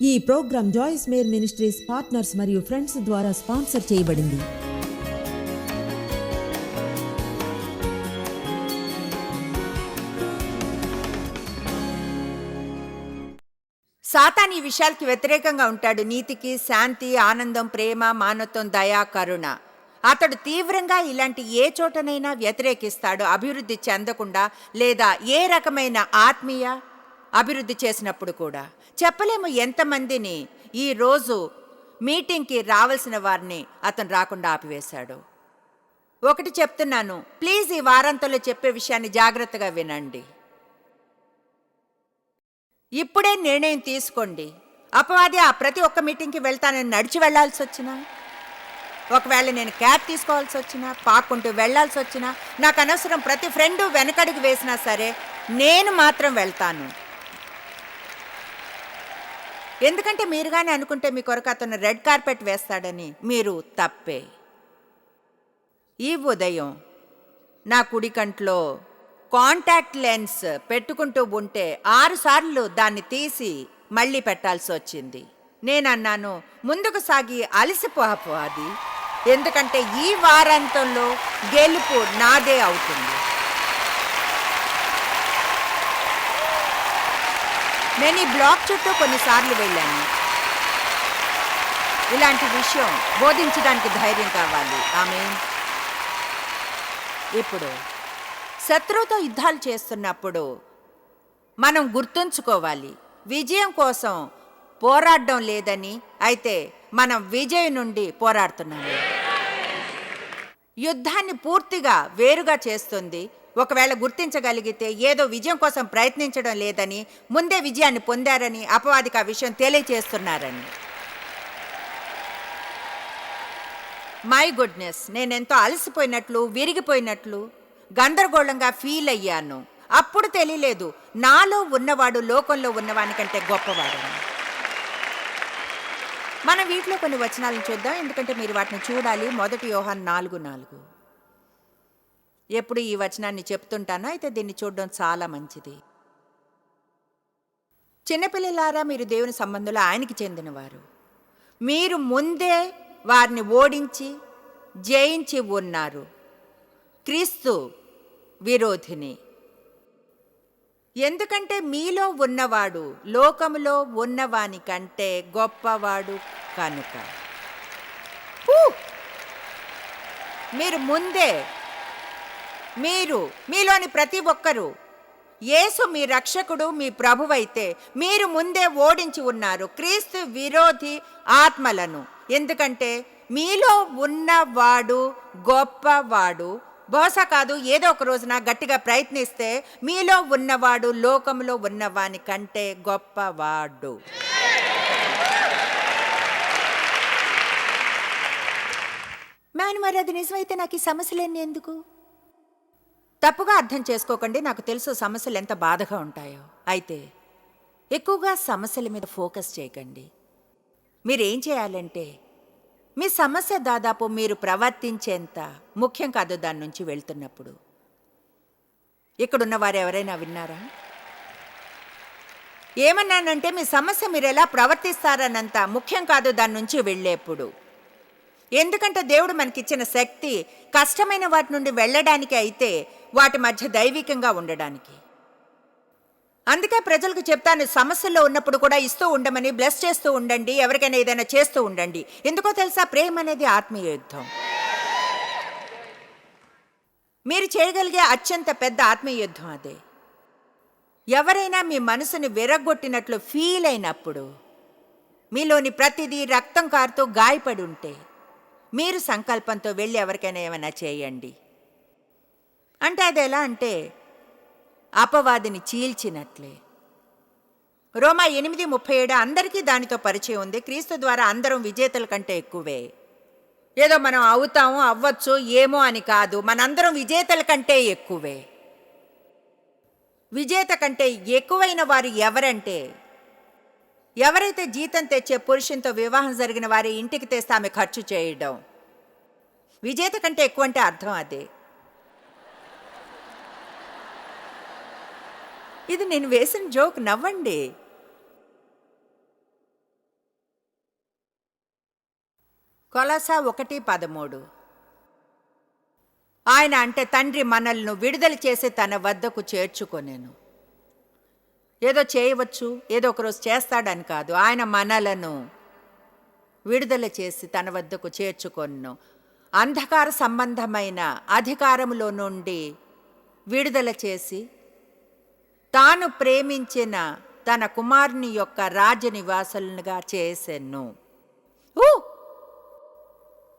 ఈ program Joyce Meyer ministries partners మరియు friends ద్వారా స్పాన్సర్ చేయబడింది. సాతాన్ ఈ విషయాలకి వ్యతిరేకంగా ఉంటాడు. నీతికి శాంతి ఆనందం ప్రేమ మానవత్వం దయా కరుణ. అతడు తీవ్రంగా ఇలాంటి ఏ చోటనైనా వ్యతిరేకిస్తాడు. అభివృద్ధి చెందకుండా లేదా ఏ రకమైన ఆత్మీయ అభివృద్ధి చేసినప్పుడు కూడా. చెప్పలేము ఎంతమందిని. ఈ రోజు మీటింగ్కి రావాల్సిన వారిని అతను రాకుండా ఆపివేశాడు. ఒకటి చెప్తున్నాను ప్లీజ్ ఈ వారాంతంలో చెప్పే విషయాన్ని జాగ్రత్తగా వినండి. ఇప్పుడే నిర్ణయం తీసుకోండి. అపవాది ఆ ప్రతి ఒక్క మీటింగ్కి వెళ్తానని నడిచి వెళ్ళాల్సి వచ్చినా ఒకవేళ నేను క్యాబ్ తీసుకోవాల్సి వచ్చినా పాక్కుంటూ వెళ్ళాల్సి వచ్చినా నాకు అనవసరం ప్రతి ఫ్రెండు వెనకడుగు వేసినా సరే నేను మాత్రం వెళ్తాను. ఎందుకంటే మీరు కానీ అనుకుంటే మీ కొరకు అతను రెడ్ కార్పెట్ వేస్తాడని మీరు తప్పే. ఈ ఉదయం నా కుడి కంట్లో కాంటాక్ట్ లెన్స్ పెట్టుకుంటూ ఉంటే ఆరుసార్లు దాన్ని తీసి మళ్ళీ పెట్టాల్సి వచ్చింది. నేను అన్నాను ముందుకు సాగి అలసిపోహపో అది ఎందుకంటే ఈ వారాంతంలో గెలుపు నాదే అవుతుంది. నేను ఈ బ్లాక్ చుట్టూ కొన్నిసార్లు వెళ్ళాను. ఇలాంటి విషయం బోధించడానికి ధైర్యం కావాలి. ఆమె ఇప్పుడు శత్రువుతో యుద్ధాలు చేస్తున్నప్పుడు మనం గుర్తుంచుకోవాలి. విజయం కోసం పోరాడడం లేదని అయితే మనం విజయం నుండి పోరాడుతున్నాము. యుద్ధాన్ని పూర్తిగా వేరుగా చేస్తుంది ఒకవేళ గుర్తించగలిగితే ఏదో విజయం కోసం ప్రయత్నించడం లేదని ముందే విజయాన్ని పొందారని అపవాదికి ఆ విషయం తెలియచేస్తున్నారని. మై గుడ్నెస్ నేనెంతో అలసిపోయినట్లు విరిగిపోయినట్లు గందరగోళంగా ఫీల్ అయ్యాను. అప్పుడు తెలియలేదు నాలో ఉన్నవాడు లోకంలో ఉన్నవానికంటే గొప్పవాడని. మన వీటిలో కొన్ని వచనాలను చూద్దాం ఎందుకంటే మీరు వాటిని చూడాలి. మొదటి యోహాన్ నాలుగు నాలుగు. ఎప్పుడు ఈ వచనాన్ని చెప్తుంటానో అయితే దీన్ని చూడడం చాలా మంచిది. చిన్నపిల్లలారా మీరు దేవుని సంబంధంలో ఆయనకి చెందినవారు. మీరు ముందే వారిని ఓడించి జయించి ఉన్నారు. క్రీస్తు విరోధిని. ఎందుకంటే మీలో ఉన్నవాడు లోకములో ఉన్నవాని కంటే గొప్పవాడు కనుక. మీరు ముందే మీరు మీలోని ప్రతి ఒక్కరూ. యేసు మీ రక్షకుడు మీ ప్రభువైతే మీరు ముందే ఓడించి ఉన్నారు. క్రీస్తు విరోధి ఆత్మలను. ఎందుకంటే మీలో ఉన్నవాడు గొప్పవాడు. బహుశా కాదు ఏదో ఒక రోజున గట్టిగా ప్రయత్నిస్తే మీలో ఉన్నవాడు లోకంలో ఉన్నవాని కంటే గొప్పవాడు. మేను మరి అది నిజమైతే నాకు ఈ సమస్యలన్నీ ఎందుకు? తప్పుగా అర్థం చేసుకోకండి నాకు తెలుసు సమస్యలు ఎంత బాధగా ఉంటాయో. అయితే ఎక్కువగా సమస్యల మీద ఫోకస్ చేయకండి. మీరేం చేయాలంటే మీ సమస్య దాదాపు మీరు ప్రవర్తించేంత ముఖ్యం కాదు దాని నుంచి వెళ్తున్నప్పుడు. ఇక్కడున్న వారు ఎవరైనా విన్నారా? ఏమన్నానంటే మీ సమస్య మీరు ఎలా ప్రవర్తిస్తారన్నంత ముఖ్యం కాదు దాని నుంచి వెళ్ళేప్పుడు. ఎందుకంటే దేవుడు మనకిచ్చిన శక్తి కష్టమైన వాటి నుండి వెళ్ళడానికి అయితే వాటి మధ్య దైవికంగా ఉండడానికి. అందుకే ప్రజలకు చెప్తాను సమస్యల్లో ఉన్నప్పుడు కూడా ఇస్తూ ఉండమని బ్లెస్ చేస్తూ ఉండండి ఎవరికైనా ఏదైనా చేస్తూ ఉండండి. ఎందుకో తెలుసా? ప్రేమ అనేది ఆత్మీయ యుద్ధం. మీరు చేయగలిగే అత్యంత పెద్ద ఆత్మీయ యుద్ధం అదే. ఎవరైనా మీ మనసుని విరగొట్టినట్లు ఫీల్ అయినప్పుడు మీలోని ప్రతిదీ రక్తం కారుతూ గాయపడి ఉంటే మీరు సంకల్పంతో వెళ్ళి ఎవరికైనా ఏమైనా చేయండి. అంటే అది ఎలా అంటే అపవాదిని చీల్చినట్లే. రోమా ఎనిమిది ముప్పై ఏడు అందరికీ దానితో పరిచయం ఉంది. క్రీస్తు ద్వారా అందరం విజేతల కంటే ఎక్కువే. ఏదో మనం అవుతాము అవ్వచ్చు ఏమో అని కాదు. మనందరం విజేతల కంటే ఎక్కువే. విజేత కంటే ఎక్కువైన వారు ఎవరంటే ఎవరైతే జీతం తెచ్చే పురుషునితో వివాహం జరిగిన వారి ఇంటికి తెస్తే ఆమె ఖర్చు చేయడం. విజేత కంటే ఎక్కువ అంటే అర్థం అదే. ఇది నేను వేసిన జోక్ నవ్వండి. కొలస ఒకటి పదమూడు. ఆయన అంటే తండ్రి మనల్ని విడుదల చేసి తన వద్దకు చేర్చుకొనేను. ఏదో చేయవచ్చు ఏదో ఒకరోజు చేస్తాడని కాదు. ఆయన మనలను విడుదల చేసి తన వద్దకు చేర్చుకొను అంధకార సంబంధమైన అధికారములో నుండి విడుదల చేసి తాను ప్రేమించిన తన కుమారుని యొక్క రాజనివాసులుగా చేసెను ఊ!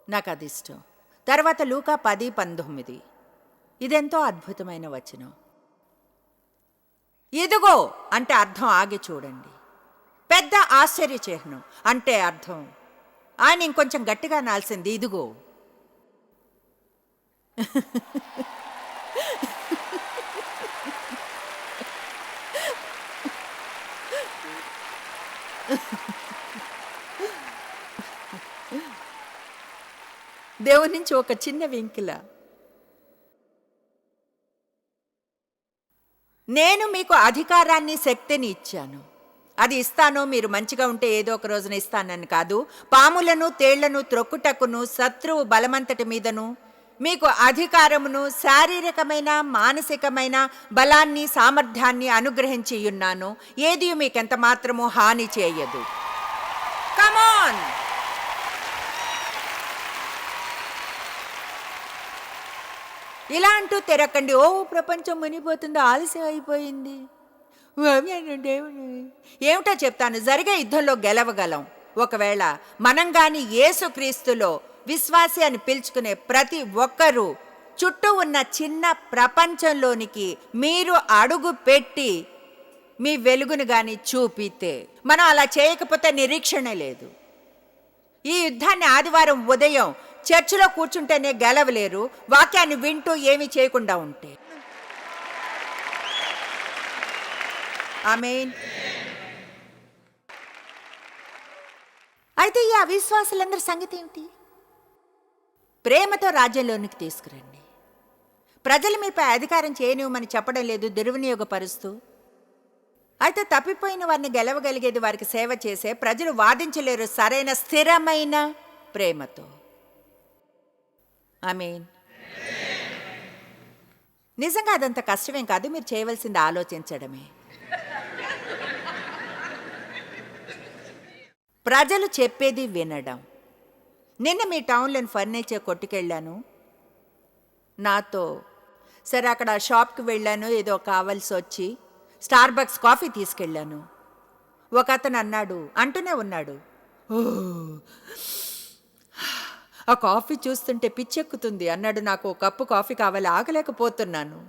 నాకు అది ఇష్టం తర్వాత లూకా పది పంతొమ్మిది. ఇదెంతో అద్భుతమైన వచనం. ఇదిగో అంటే అర్థం ఆగి చూడండి. పెద్ద ఆశ్చర్యచిహ్నం అంటే అర్థం. ఆయన ఇంకొంచెం గట్టిగా నాల్సింది ఇదిగో. దేవుని నుంచి ఒక చిన్న వెంకిల. నేను మీకు అధికారాన్ని శక్తిని ఇచ్చాను. అది ఇస్తాను మీరు మంచిగా ఉంటే ఏదో ఒక రోజున ఇస్తానని కాదు. పాములను తేళ్ళను త్రొక్కుటకును శత్రువు బలమంతటి మీదను మీకు అధికారమును శారీరకమైన మానసికమైన బలాన్ని సామర్థ్యాన్ని అనుగ్రహించి ఉన్నాను ఏది మీకెంత మాత్రము హాని చేయదు. కమాన్ ఇలా అంటూ తెరకండి. ఓ ప్రపంచం మునిపోతుందో ఆలస్యం అయిపోయింది. ఏమిటో చెప్తాను. జరిగే యుద్ధంలో గెలవగలం. ఒకవేళ మనం గాని యేసుక్రీస్తులో విశ్వాసి అని పిలుచుకునే ప్రతి ఒక్కరూ చుట్టూ ఉన్న చిన్న ప్రపంచంలోనికి మీరు అడుగు పెట్టి మీ వెలుగును గాని చూపితే మనం అలా చేయకపోతే నిరీక్షణ లేదు. ఈ యుద్ధాన్ని ఆదివారం ఉదయం చర్చిలో కూర్చుంటేనే గెలవలేరు వాక్యాన్ని వింటూ ఏమీ చేయకుండా ఉంటే. ఆమెన్. అయితే ఈ అవిశ్వాసులందరి సంగతి ఏమిటి? ప్రేమతో రాజ్యంలోనికి తీసుకురండి. ప్రజలు మీపై అధికారం చేయనివ్వమని చెప్పడం లేదు దుర్వినియోగపరుస్తూ. అయితే తప్పిపోయిన వారిని గెలవగలిగేది వారికి సేవ చేసే ప్రజలు వాదించలేరు సరైన స్థిరమైన ప్రేమతో. మీన్ నిజంగా అదంత కష్టమేం కాదు మీరు చేయవలసింది ఆలోచించడమే. ప్రజలు చెప్పేది వినడం. నిన్న మీ టౌన్లోని ఫర్నిచర్ కొట్టుకెళ్ళాను. నాతో సరే అక్కడ షాప్కి వెళ్ళాను ఏదో కావాల్సి వచ్చి స్టార్ బక్స్ కాఫీ తీసుకెళ్ళాను. ఒక అతను అన్నాడు అంటూనే ఉన్నాడు. "ఓ, ఆ కాఫీ చూస్తుంటే పిచ్చెక్కుతుంది. అన్నాడు నాకు కప్పు కాఫీ కావాలి ఆగలేకపోతున్నాను.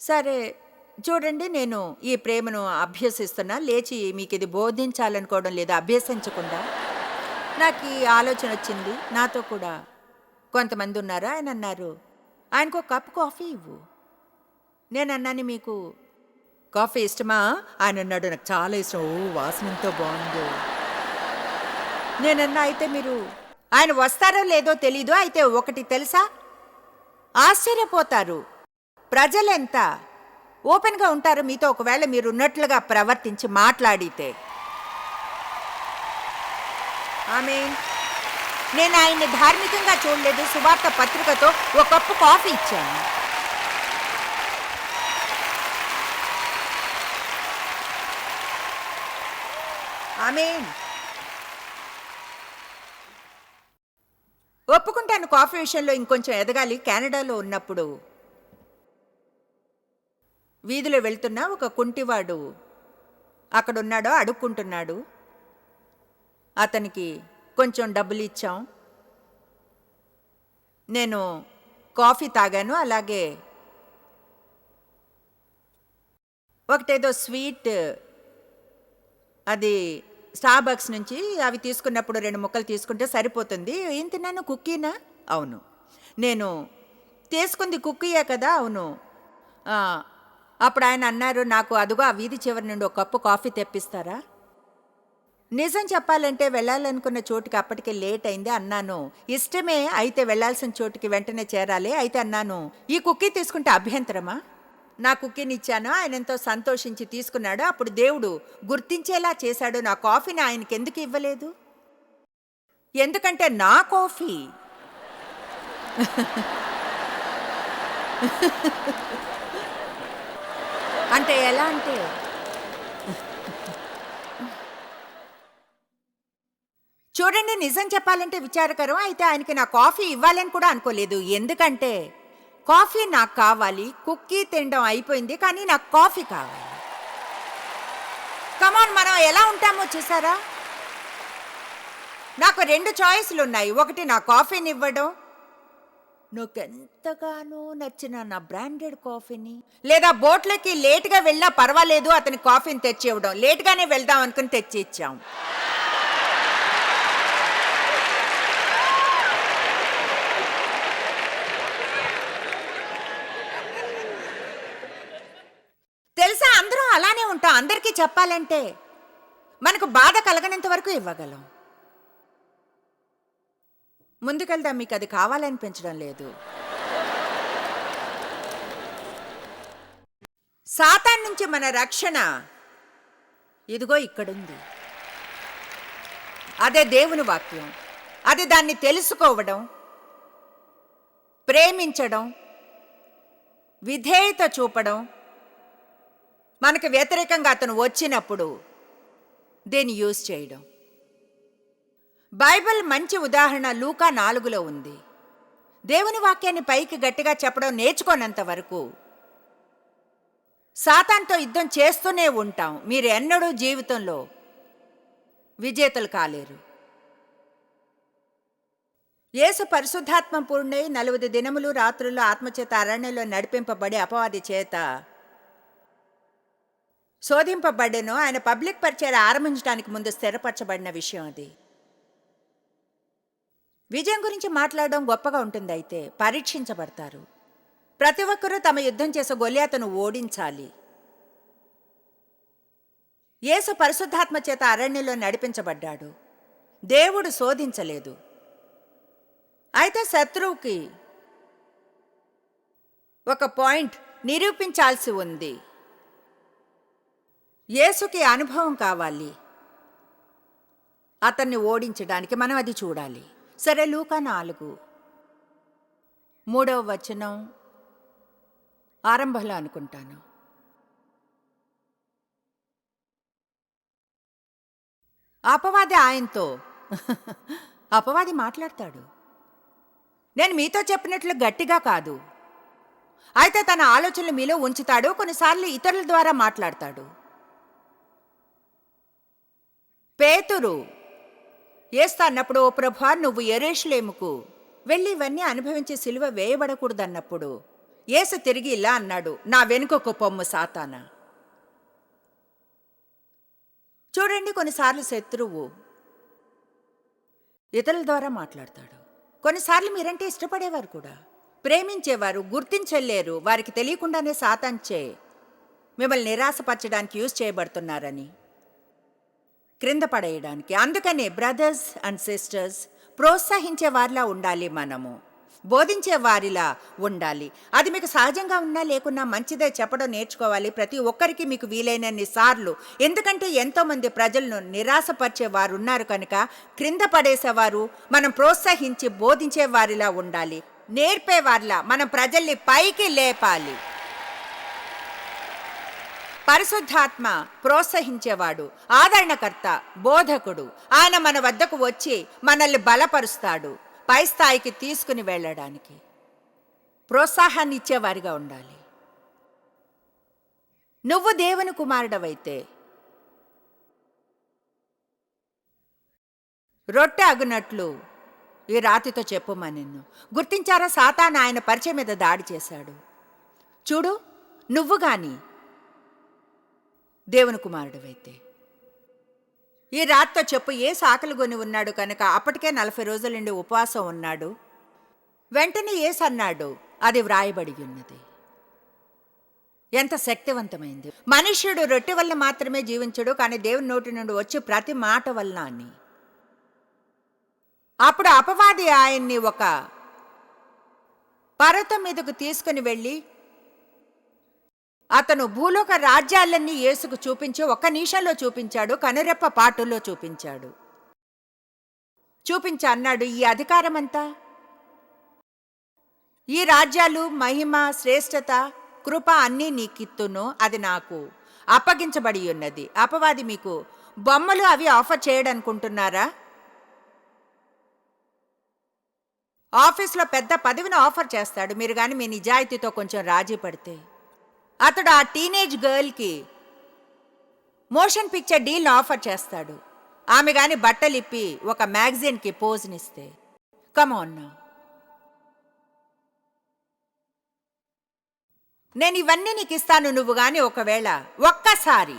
సరే చూడండి నేను ఈ ప్రేమను అభ్యసిస్తున్నా. లేచి మీకు ఇది బోధించాలనుకోవడం లేదా అభ్యసించకుండా? నాకు ఈ ఆలోచన వచ్చింది. నాతో కూడా కొంతమంది ఉన్నారు? ఆయన అన్నారు. ఆయనకు ఒక కప్పు కాఫీ ఇవ్వు. నేను అన్నాను మీకు కాఫీ ఇష్టమా? ఆయన అన్నాడు నాకు చాలా ఇష్టం. ఓ వాసనంతో బాగుంది. నేనన్నా అయితే మీరు ఆయన వస్తారో లేదో తెలీదు అయితే ఒకటి తెలుసా? ఆశ్చర్యపోతారు. ప్రజలెంత? ఓపెన్గా ఉంటారు మీతో ఒకవేళ మీరు ఉన్నట్లుగా ప్రవర్తించి మాట్లాడితే. ఆమె నేను ఆయన్ని ధార్మికంగా చూడలేదు సువార్త పత్రికతో ఒక కప్పు కాఫీ ఇచ్చాను. ఆమెన్. ఒప్పుకుంటాను కాఫీ విషయంలో ఇంకొంచెం ఎదగాలి. కెనడాలో ఉన్నప్పుడు వీధిలో వెళ్తున్న ఒక కుంటివాడు అక్కడున్నాడో అడుక్కుంటున్నాడు. అతనికి కొంచెం డబ్బులు ఇచ్చాం. నేను కాఫీ తాగాను. అలాగే ఒకటేదో స్వీట్ అది స్టార్బక్స్ నుంచి అవి తీసుకున్నప్పుడు రెండు ముక్కలు తీసుకుంటే సరిపోతుంది. ఏం తిన్నాను? కుక్కీనా? అవును. నేను తీసుకుంది కుక్కీయే కదా? అవును. అప్పుడు ఆయన అన్నారు నాకు అదుగో ఆ వీధి చివరి నుండి ఒక కప్పు కాఫీ తెప్పిస్తారా? నిజం చెప్పాలంటే వెళ్ళాలనుకున్న చోటుకి అప్పటికే లేట్ అయింది అన్నాను. ఇష్టమే అయితే వెళ్ళాల్సిన చోటుకి వెంటనే చేరాలి. అయితే అన్నాను ఈ కుక్కీ తీసుకుంటే అభ్యంతరమా? నా కుక్కీని ఇచ్చాను ఆయన ఎంతో సంతోషించి తీసుకున్నాడు. అప్పుడు దేవుడు గుర్తించేలా చేశాడు. నా కాఫీని ఆయనకి ఎందుకు ఇవ్వలేదు? ఎందుకంటే నా కాఫీ. అంటే ఎలా అంటే? చూడండి నిజం చెప్పాలంటే విచారకరం. అయితే ఆయనకి నా కాఫీ ఇవ్వాలని కూడా అనుకోలేదు. ఎందుకంటే కాఫీ నాకు కావాలి కుక్కీ తినడం అయిపోయింది కానీ నాకు కాఫీ కావాలి. కమాన్ మనం ఎలా ఉంటామో చూసారా? నాకు రెండు చాయిస్లు ఉన్నాయి. ఒకటి నా కాఫీని ఇవ్వడం నాకు నచ్చిన నా బ్రాండెడ్ కాఫీని లేదా బోట్లకి లేట్గా వెళ్ళినా పర్వాలేదు అతని కాఫీని తెచ్చి ఇవ్వడం లేట్గానే వెళ్దాం అనుకుని తెచ్చి ఇచ్చాం తెలుసా అందరం అలానే ఉంటాం అందరికీ చెప్పాలంటే మనకు బాధ కలగనంత వరకు ఇవ్వగలం. ముందుకెళ్దాం మీకు అది కావాలనిపించడం లేదు. సాతాన్ నుంచి మన రక్షణ ఇదిగో ఇక్కడుంది. అదే దేవుని వాక్యం. అది దాన్ని తెలుసుకోవడం ప్రేమించడం విధేయత చూపడం మనకు వ్యతిరేకంగా అతను వచ్చినప్పుడు దీన్ని యూజ్ చేయడం. బైబిల్ మంచి ఉదాహరణ లూకా నాలుగులో ఉంది. దేవుని వాక్యాన్ని పైకి గట్టిగా చెప్పడం నేర్చుకోనంత వరకు సాతాన్తో యుద్ధం చేస్తూనే ఉంటాం. మీరు ఎన్నడూ జీవితంలో విజేతలు కాలేరు. యేసు పరిశుద్ధాత్మ పూర్ణై నలుగుది దినములు రాత్రులు ఆత్మచేత అరణ్యంలో నడిపింపబడి అపవాది చేత శోధింపబడెను ఆయన పబ్లిక్ పరిచయం ఆరంభించడానికి ముందు స్థిరపరచబడిన విషయం అది. విజయం గురించి మాట్లాడడం గొప్పగా ఉంటుంది అయితే పరీక్షించబడతారు. ప్రతి ఒక్కరూ తమ యుద్ధం చేసే గొల్యాతను ఓడించాలి. యేసు పరిశుద్ధాత్మ చేత అరణ్యంలో నడిపించబడ్డాడు. దేవుడు శోధించలేదు. అయితే శత్రువుకి ఒక పాయింట్ నిరూపించాల్సి ఉంది. యేసుకి అనుభవం కావాలి. అతన్ని ఓడించడానికి మనం అది చూడాలి. సరే లూకా నాలుగు. మూడవ వచనం ఆరంభంలో అనుకుంటాను. అపవాది ఆయనతో అపవాది మాట్లాడతాడు. నేను మీతో చెప్పినట్లు గట్టిగా కాదు. అయితే తన ఆలోచనలు మీలో ఉంచుతాడు కొన్నిసార్లు ఇతరుల ద్వారా మాట్లాడతాడు. పేతురు ఏస్తా అన్నప్పుడు ఓ ప్రభా నువ్వు ఎరేష్లేముకు వెళ్ళి ఇవన్నీ అనుభవించి సిలువ వేయబడకూడదన్నప్పుడు ఏసు తిరిగి ఇలా అన్నాడు నా వెనుకకు పొమ్ము సాతాన. చూడండి కొన్నిసార్లు శత్రువు ఇతరుల ద్వారా మాట్లాడతాడు. కొన్నిసార్లు మీరంటే ఇష్టపడేవారు కూడా. ప్రేమించేవారు గుర్తించలేరు వారికి తెలియకుండానే సాతాంచే మిమ్మల్ని నిరాశపరచడానికి యూజ్ చేయబడుతున్నారని. క్రింద పడేయడానికి. అందుకనే బ్రదర్స్ అండ్ సిస్టర్స్ ప్రోత్సహించే వారిలా ఉండాలి మనము. బోధించే వారిలా ఉండాలి. అది మీకు సహజంగా ఉన్నా లేకున్నా మంచిదే చెప్పడం నేర్చుకోవాలి. ప్రతి ఒక్కరికి మీకు వీలైనన్ని సార్లు. ఎందుకంటే ఎంతోమంది ప్రజలను నిరాశపరిచే వారు ఉన్నారు కనుక క్రింద పడేసేవారు మనం ప్రోత్సహించి బోధించే వారిలా ఉండాలి. నేర్పే వారిలా మనం ప్రజల్ని పైకి లేపాలి. పరిశుద్ధాత్మ ప్రోత్సహించేవాడు ఆదరణకర్త బోధకుడు. ఆయన మన వద్దకు వచ్చి మనల్ని బలపరుస్తాడు పై స్థాయికి తీసుకుని వెళ్ళడానికి. ప్రోత్సాహాన్ని ఇచ్చేవారిగా ఉండాలి. నువ్వు దేవుని కుమారుడవైతే రొట్టె అగునట్లు ఈ రాతితో చెప్పుమా నిన్ను. గుర్తించారా? సాతాన్ ఆయన పరిచయం మీద దాడి చేశాడు. చూడు నువ్వు కానీ దేవుని కుమారుడివైతే. ఈ రాత్తో చెప్పు ఏ సాకలు కొని ఉన్నాడు కనుక అప్పటికే నలభై రోజుల నుండి ఉపవాసం ఉన్నాడు? వెంటనే ఏసు అన్నాడు అది వ్రాయబడి ఉన్నది. ఎంత శక్తివంతమైంది. మనుష్యుడు రొట్టె వల్ల మాత్రమే జీవించడు కానీ దేవుని నోటి నుండి వచ్చి ప్రతి మాట వలన అని. అప్పుడు అపవాది ఆయన్ని ఒక పర్వతం మీదకు తీసుకుని వెళ్ళి అతను భూలోక రాజ్యాలన్నీ యేసుకు చూపించి ఒక్క నిమిషంలో చూపించాడు కనురెప్ప పాటులో చూపించాడు. చూపించి అన్నాడు ఈ అధికారమంతా? ఈ రాజ్యాలు మహిమ శ్రేష్టత కృప అన్నీ నీకిత్తును అది నాకు అప్పగించబడి ఉన్నది. అపవాది మీకు బొమ్మలు అవి ఆఫర్ చేయడనుకుంటున్నారా? ఆఫీస్లో పెద్ద పదవిని ఆఫర్ చేస్తాడు. మీరు కానీ మీ నిజాయితీతో కొంచెం రాజీ పడితే అతడు ఆ టీనేజ్ గర్ల్కి మోషన్ పిక్చర్ డీల్ని ఆఫర్ చేస్తాడు. ఆమె గాని బట్టలిప్పి ఒక మ్యాగజైన్కి పోజ్నిస్తే కమాన్ నేను ఇవన్నీ నీకు ఇస్తాను నువ్వు గాని ఒకవేళ ఒక్కసారి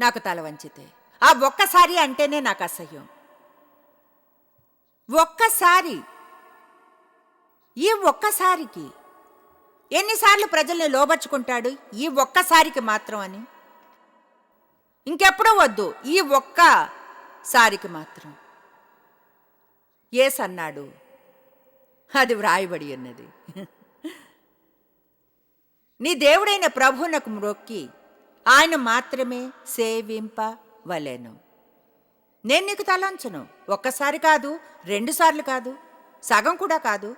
నాకు తల వంచితే. ఆ ఒక్కసారి అంటేనే నాకు అసహ్యం. ఒక్కసారి. ఈ ఒక్కసారికి ఎన్నిసార్లు ప్రజల్ని లోబర్చుకుంటాడు ఈ ఒక్కసారికి మాత్రం అని? ఇంకెప్పుడూ వద్దు ఈ ఒక్క సారికి మాత్రం. ఏస్ అన్నాడు అది వ్రాయబడి ఉన్నది. నీ దేవుడైన ప్రభువునకు మ్రొక్కి ఆయన మాత్రమే సేవింపవలేను. నేను నీకు తలంచను ఒక్కసారి కాదు రెండుసార్లు కాదు సగం కూడా కాదు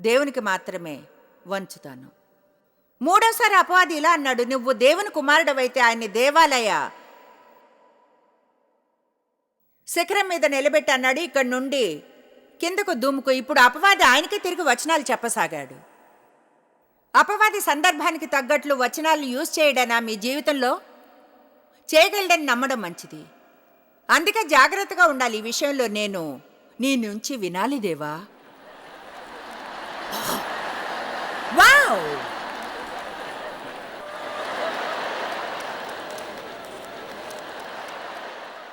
దేవునికి మాత్రమే వంచుతాను. మూడోసారి అపవాది ఇలా అన్నాడు నువ్వు దేవుని కుమారుడవైతే ఆయన్ని దేవాలయ శిఖరం మీద నిలబెట్టి అన్నాడు. ఇక్కడి నుండి కిందకు దుమ్ముకు ఇప్పుడు అపవాది ఆయనకే తిరిగి వచనాలు చెప్పసాగాడు. అపవాది సందర్భానికి తగ్గట్లు వచనాలు యూజ్ చేయడనా మీ జీవితంలో? చేయగలడని నమ్మడం మంచిది. అందుకే జాగ్రత్తగా ఉండాలి ఈ విషయంలో నేను నీ నుంచి వినాలి దేవా.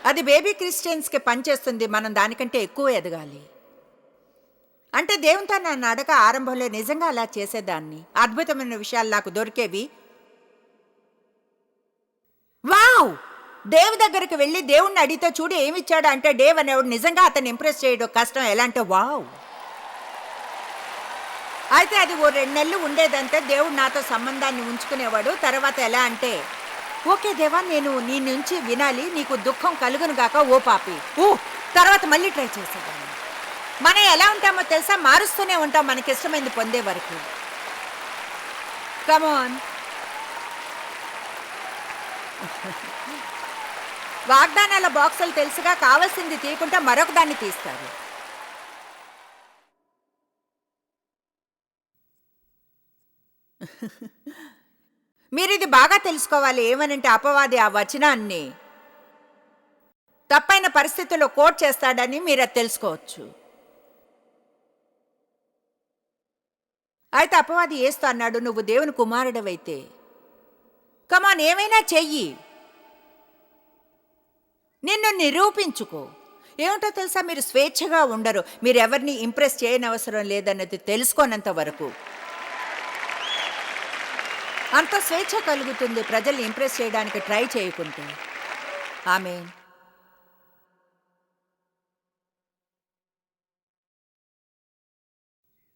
అది బేబీ క్రిస్టియన్స్కి పనిచేస్తుంది మనం దానికంటే ఎక్కువ ఎదగాలి. అంటే దేవునితో నా నడక ఆరంభంలో నిజంగా అలా చేసేదాన్ని అద్భుతమైన విషయాలు నాకు దొరికేవి. వావ్! దేవు దగ్గరికి వెళ్ళి దేవుణ్ణి అడిగితే చూడు ఏమిచ్చాడు అంటే డేవ్ అనేవాడు నిజంగా అతన్ని ఇంప్రెస్ చేయడం కష్టం ఎలా అంటే వావ్! అయితే అది ఓ రెండు నెలలు ఉండేదంటే దేవుడు నాతో సంబంధాన్ని ఉంచుకునేవాడు. తర్వాత ఎలా అంటే ఓకే దేవా నేను నీ నుంచి వినాలి నీకు దుఃఖం కలుగును గాక ఓ పాపి. ఓ తర్వాత మళ్ళీ ట్రై చేసేదాన్ని మనం ఎలా ఉంటామో తెలుసా? మారుస్తూనే ఉంటాం మనకి ఇష్టమైంది పొందే వరకు. కమోన్ వాగ్దానాల బాక్సులు తెలుసుగా కావాల్సింది తీయకుండా మరొక దాన్ని తీస్తారు. మీరు ఇది బాగా తెలుసుకోవాలి ఏమనంటే అపవాది ఆ వచనాన్ని. తప్పైన పరిస్థితుల్లో కోట్ చేస్తాడని మీరు అది తెలుసుకోవచ్చు. అయితే అపవాది ఏస్తూ అన్నాడు నువ్వు దేవుని కుమారుడవైతే. కమాన్ ఏమైనా చెయ్యి. నిన్ను నిరూపించుకో. ఏమిటో తెలుసా? మీరు స్వేచ్ఛగా ఉండరు. మీరు ఎవరిని ఇంప్రెస్ చేయనవసరం లేదన్నది తెలుసుకోనంత వరకు. అంత స్వేచ్ఛ కలుగుతుంది ప్రజల్ని ఇంప్రెస్ చేయడానికి ట్రై చేయకుంటే. ఆమె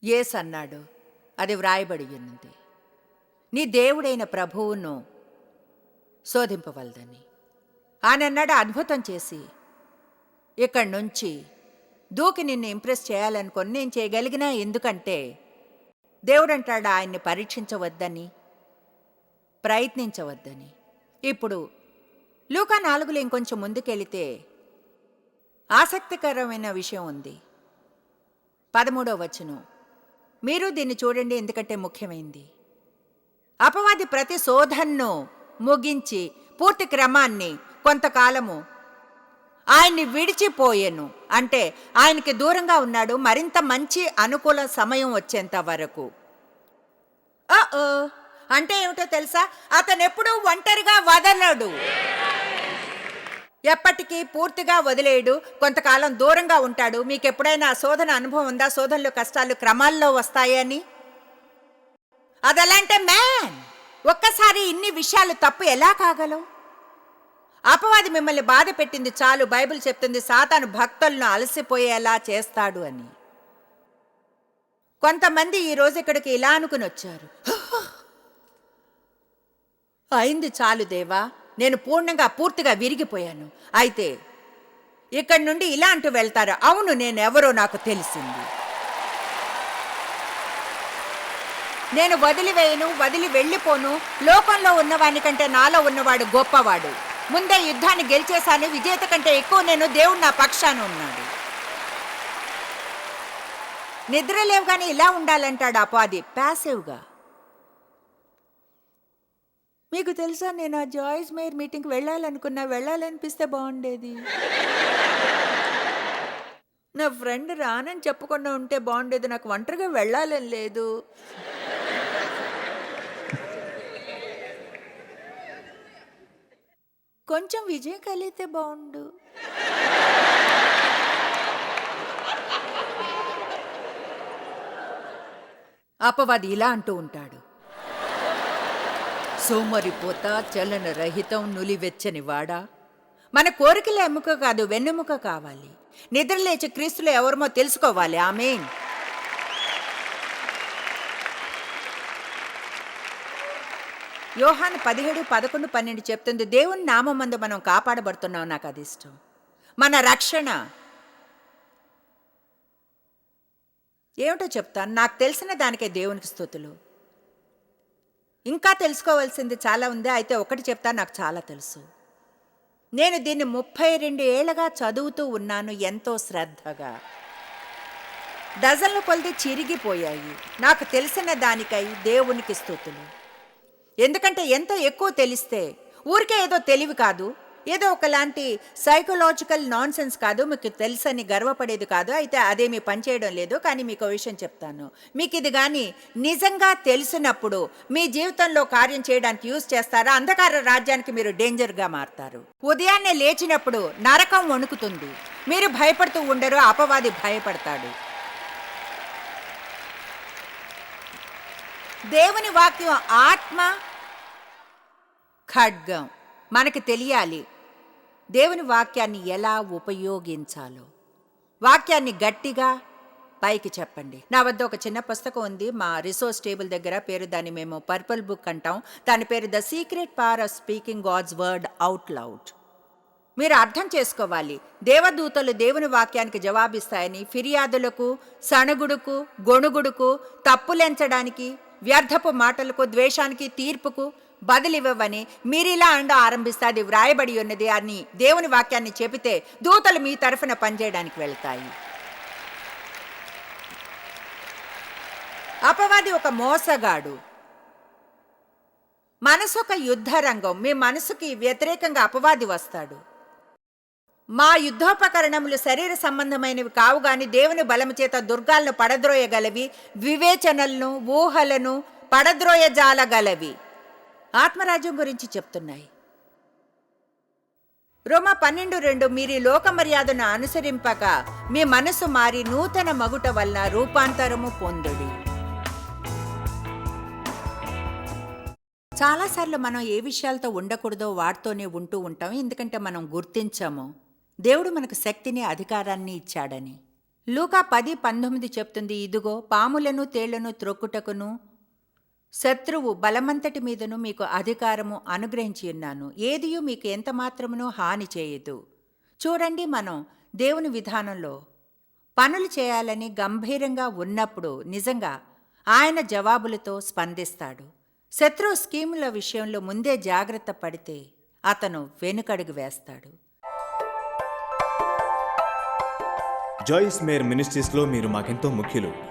ఏస్ అన్నాడు. అది వ్రాయబడి ఉన్నది. నీ దేవుడైన ప్రభువును శోధింపవలదని. ఆయన అన్నాడు అద్భుతం చేసి ఇక్కడి నుంచి దూకి నిన్ను ఇంప్రెస్ చేయాలనుకొని నేను చేయగలిగినా ఎందుకంటే దేవుడంటాడు ఆయన్ని పరీక్షించవద్దని. ప్రయత్నించవద్దని. ఇప్పుడు లూకా నాలుగులో ఇంకొంచెం ముందుకెళితే ఆసక్తికరమైన విషయం ఉంది. పదమూడవ వచనం. మీరు దీన్ని చూడండి ఎందుకంటే ముఖ్యమైంది. అపవాది ప్రతి శోధన్ను ముగించి పూర్తి క్రమాన్ని కొంతకాలము ఆయన్ని విడిచిపోయాను. అంటే ఆయనకి దూరంగా ఉన్నాడు. మరింత మంచి అనుకూల సమయం వచ్చేంత వరకు. ఆ-ఓ. అంటే ఏమిటో తెలుసా? అతను ఎప్పుడూ ఒంటరిగా వదలడు. ఎప్పటికీ పూర్తిగా వదిలేయడు. కొంతకాలం దూరంగా ఉంటాడు. మీకు ఎప్పుడైనా శోధన అనుభవం ఉందా? శోధనలు కష్టాలు క్రమాల్లో వస్తాయని అదెలాంటే మ్యాన్! ఒక్కసారి ఇన్ని విషయాలు తప్పు ఎలా కాగలవు? అపవాది మిమ్మల్ని బాధ పెట్టింది చాలు. బైబిల్ చెప్తుంది సాతాను భక్తులను అలసిపోయేలా చేస్తాడు అని. కొంతమంది ఈ రోజు ఇక్కడికి ఇలా అనుకుని వచ్చారు. అయింది చాలు దేవా. నేను పూర్ణంగా పూర్తిగా విరిగిపోయాను. అయితే ఇక్కడి నుండి ఇలా అంటూ వెళ్తారు. అవును నేను ఎవరో నాకు తెలిసింది. నేను వదిలివేయను వదిలి వెళ్ళిపోను. లోకంలో ఉన్నవాని కంటే నాలో ఉన్నవాడు గొప్పవాడు. ముందే యుద్ధాన్ని గెలిచేశాను. విజేత కంటే ఎక్కువ నేను దేవుడు నా పక్షాన ఉన్నాడు. నిద్రలేవు కానీ ఇలా ఉండాలంటాడు అపాది ప్యాసివ్గా మీకు తెలుసా నేను ఆ జాయిస్ మేయర్ మీటింగ్కి వెళ్ళాలనుకున్నా వెళ్ళాలనిపిస్తే బాగుండేది. నా ఫ్రెండ్ రానని చెప్పకుండా ఉంటే బాగుండేది నాకు ఒంటరిగా వెళ్ళాలని లేదు. కొంచెం విజయం కలిగితే బాగుండు. అపవాది ఇలా అంటూ ఉంటాడు. సోమరిపోత చలన రహితం నులివెచ్చని వాడా? మన కోరికలు ఎముక కాదు వెన్నెముక కావాలి. నిద్రలేచి క్రీస్తులు ఎవరమో తెలుసుకోవాలి. ఆమెన్. యోహాను పదిహేడు పదకొండు పన్నెండు చెప్తుంది దేవుని నామందు మనం కాపాడబడుతున్నాం నాకు అది ఇష్టం. మన రక్షణ. ఏమిటో చెప్తాను నాకు తెలిసిన దానికే దేవునికి స్థుతులు. ఇంకా తెలుసుకోవాల్సింది చాలా ఉంది. అయితే ఒకటి చెప్తా నాకు చాలా తెలుసు. నేను దీన్ని ముప్పై రెండు ఏళ్ళగా చదువుతూ ఉన్నాను ఎంతో శ్రద్ధగా. డజన్ల కొలిది చిరిగిపోయాయి. నాకు తెలిసిన దానికై దేవునికి స్థుతులు. ఎందుకంటే ఎంతో ఎక్కువ తెలిస్తే ఊరికే ఏదో తెలివి కాదు. ఏదో ఒకలాంటి సైకలాజికల్ నాన్ సెన్స్ కాదు మీకు తెలుసని గర్వపడేది కాదు అయితే అదేమీ పనిచేయడం లేదు కానీ మీకు విషయం చెప్తాను. మీకు ఇది కానీ నిజంగా తెలిసినప్పుడు మీ జీవితంలో కార్యం చేయడానికి యూజ్ చేస్తారా? అంధకార రాజ్యానికి మీరు డేంజర్గా మారతారు. ఉదయాన్నే లేచినప్పుడు నరకం వణుకుతుంది. మీరు భయపడుతూ ఉండరు అపవాది భయపడతాడు. దేవుని వాక్యం ఆత్మ ఖడ్గం. మనకి తెలియాలి దేవుని వాక్యాన్ని ఎలా ఉపయోగించాలో. వాక్యాన్ని గట్టిగా పైకి చెప్పండి. నా వద్ద ఒక చిన్న పుస్తకం ఉంది. మా రిసోర్స్ టేబుల్ దగ్గర పేరు దాన్ని మేము పర్పుల్ బుక్ అంటాం. దాని పేరు the secret power of speaking God's word out loud. మీరు అర్థం చేసుకోవాలి. దేవదూతలు దేవుని వాక్యానికి జవాబిస్తాయని ఫిర్యాదులకు సణుగుడుకు గొణుగుడుకు తప్పులెంచడానికి వ్యర్థపు మాటలకు ద్వేషానికి తీర్పుకు బదిలివ్వవని మీరిలా అండ ఆరంభిస్తే అది వ్రాయబడి ఉన్నది అని దేవుని వాక్యాన్ని చెబితే దూతలు మీ తరఫున పనిచేయడానికి వెళ్తాయి. అపవాది ఒక మోసగాడు. మనసు ఒక యుద్ధ రంగం మీ మనసుకి వ్యతిరేకంగా అపవాది వస్తాడు. మా యుద్ధోపకరణములు శరీర సంబంధమైనవి కావు గాని దేవుని బలము చేత దుర్గాలను పడద్రోయగలవి వివేచనలను ఊహలను పడద్రోయజాలగలవి. ఆత్మరాజ్యం గురించి చెప్తున్నాయి. రోమా పన్నెండు రెండు మీరు లోక మర్యాదను అనుసరింపక మీ మనసు మారి నూతన మగుట వలన రూపాంతరము పొందుడి. చాలాసార్లు మనం ఏ విషయాలతో ఉండకూడదో వాటితోనే ఉంటూ ఉంటాం ఎందుకంటే మనం గుర్తించము. దేవుడు మనకు శక్తిని అధికారాన్ని ఇచ్చాడని. లూకా పది పంతొమ్మిది చెప్తుంది ఇదిగో పాములను తేళ్ళను త్రొక్కుటకును శత్రువు బలమంతటి మీదను మీకు అధికారము అనుగ్రహించి ఉన్నాను. ఏదియు మీకు ఎంత మాత్రమునో హాని చేయదు. చూడండి మనం దేవుని విధానంలో పనులు చేయాలని గంభీరంగా ఉన్నప్పుడు నిజంగా ఆయన జవాబులతో స్పందిస్తాడు. శత్రువు స్కీముల విషయంలో ముందే జాగ్రత్త పడితే అతను వెనుకడుగు వేస్తాడు. జాయిస్ మేర్ మినిస్ట్రీస్లో మీరు మాకెంతో ముఖ్యులు.